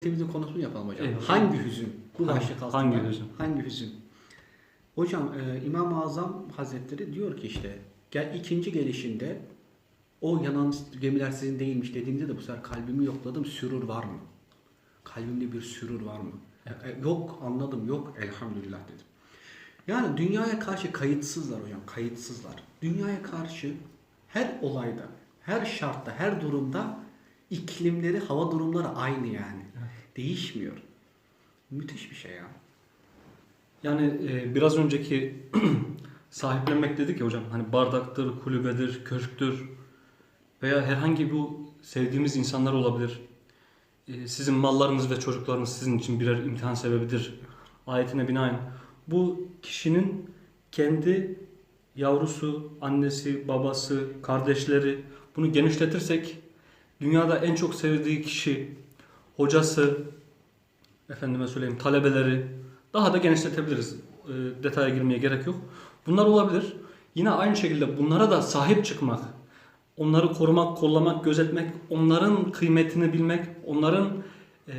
Temizlik konusunu yapalım hocam. Eyvallah. Hangi hüzün? Bu Hangi- başlık altında. hangi hüzün? Hangi hüzün? Hocam e, İmam-ı Azam Hazretleri diyor ki işte gel ikinci gelişinde o yanan gemiler sizin değilmiş dediğimde de bu sefer kalbimi yokladım sürur var mı? Kalbimde bir sürur var mı? E, yok anladım yok elhamdülillah dedim. Yani dünyaya karşı kayıtsızlar hocam kayıtsızlar. Dünyaya karşı her olayda, her şartta, her durumda iklimleri, hava durumları aynı yani. Değişmiyor. Müthiş bir şey ya. Yani e, biraz önceki sahiplenmek dedik ya hocam. Hani bardaktır, kulübedir, köşktür veya herhangi bu sevdiğimiz insanlar olabilir. E, sizin mallarınız ve çocuklarınız sizin için birer imtihan sebebidir. Ayetine binaen. Bu kişinin kendi yavrusu, annesi, babası, kardeşleri bunu genişletirsek dünyada en çok sevdiği kişi, hocası, efendime söyleyeyim talebeleri daha da genişletebiliriz. E, detaya girmeye gerek yok. Bunlar olabilir. Yine aynı şekilde bunlara da sahip çıkmak, onları korumak, kollamak, gözetmek, onların kıymetini bilmek, onların e,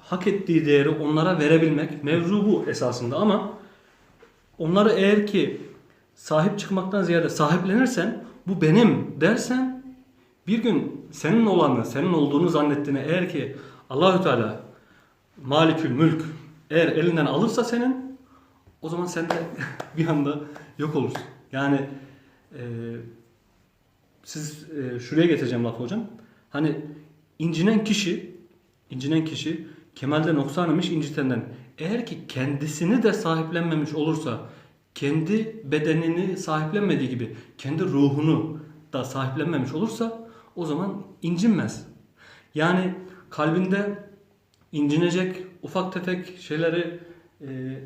hak ettiği değeri onlara verebilmek mevzu bu esasında ama onları eğer ki sahip çıkmaktan ziyade sahiplenirsen bu benim dersen bir gün senin olanı, senin olduğunu zannettiğini eğer ki Allahü Teala Malikül Mülk eğer elinden alırsa senin o zaman sen de bir anda yok olursun. Yani e, siz e, şuraya getireceğim lafı hocam. Hani incinen kişi incinen kişi kemalde noksan imiş incitenden. Eğer ki kendisini de sahiplenmemiş olursa kendi bedenini sahiplenmediği gibi kendi ruhunu da sahiplenmemiş olursa o zaman incinmez. Yani kalbinde incinecek ufak tefek şeyleri e,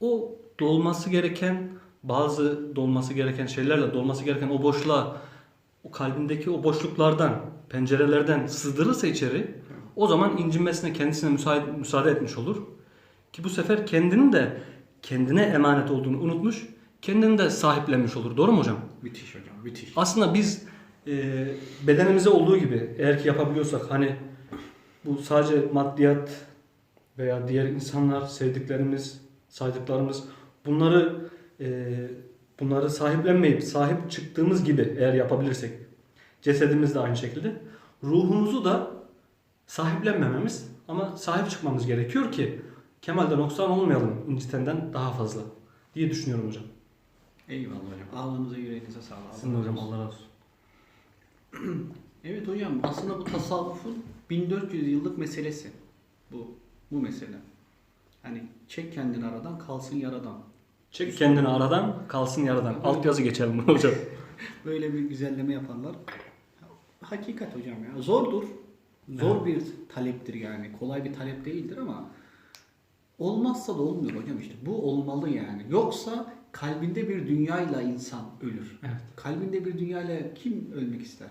o dolması gereken bazı dolması gereken şeylerle dolması gereken o boşluğa o kalbindeki o boşluklardan pencerelerden sızdırırsa içeri o zaman incinmesine kendisine müsaade, müsaade etmiş olur. Ki bu sefer kendini de kendine emanet olduğunu unutmuş, kendini de sahiplenmiş olur. Doğru mu hocam? Müthiş hocam müthiş. Aslında biz e, bedenimize olduğu gibi eğer ki yapabiliyorsak hani bu sadece maddiyat veya diğer insanlar, sevdiklerimiz, saydıklarımız bunları e, bunları sahiplenmeyip sahip çıktığımız gibi eğer yapabilirsek cesedimiz de aynı şekilde ruhumuzu da sahiplenmememiz ama sahip çıkmamız gerekiyor ki kemalde noksan olmayalım incitenden daha fazla diye düşünüyorum hocam. Eyvallah hocam. Ağzınıza yüreğinize sağlık. Sizin hocam Allah razı olsun. Evet hocam aslında bu tasavvufun 1400 yıllık meselesi. Bu bu mesele. Hani çek kendini aradan kalsın yaradan. Çek kendini aradan, kalsın yaradan. Alt yazı geçelim bunu hocam. Böyle bir güzelleme yaparlar. Hakikat hocam ya. Zordur. Zor bir taleptir yani. Kolay bir talep değildir ama olmazsa da olmuyor hocam işte. Bu olmalı yani. Yoksa kalbinde bir dünyayla insan ölür. Evet. Kalbinde bir dünyayla kim ölmek ister?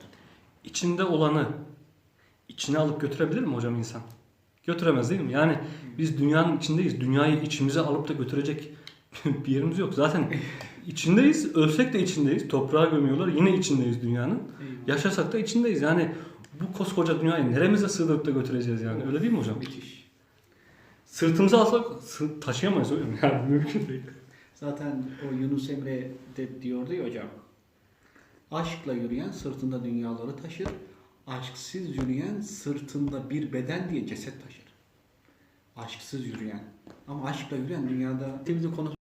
İçinde olanı içine alıp götürebilir mi hocam insan? Götüremez değil mi? Yani biz dünyanın içindeyiz. Dünyayı içimize alıp da götürecek bir yerimiz yok. Zaten içindeyiz. Ölsek de içindeyiz. Toprağa gömüyorlar. Yine içindeyiz dünyanın. Yaşasak da içindeyiz. Yani bu koskoca dünyayı neremize sığdırıp da götüreceğiz yani? Öyle değil mi hocam? Müthiş. Sırtımıza alsak taşıyamayız hocam. Yani mümkün değil. Zaten o Yunus Emre de diyordu ya hocam. Aşkla yürüyen sırtında dünyaları taşır. Aşksız yürüyen sırtında bir beden diye ceset taşır. Aşksız yürüyen. Ama aşkla yürüyen dünyada temizlik konusu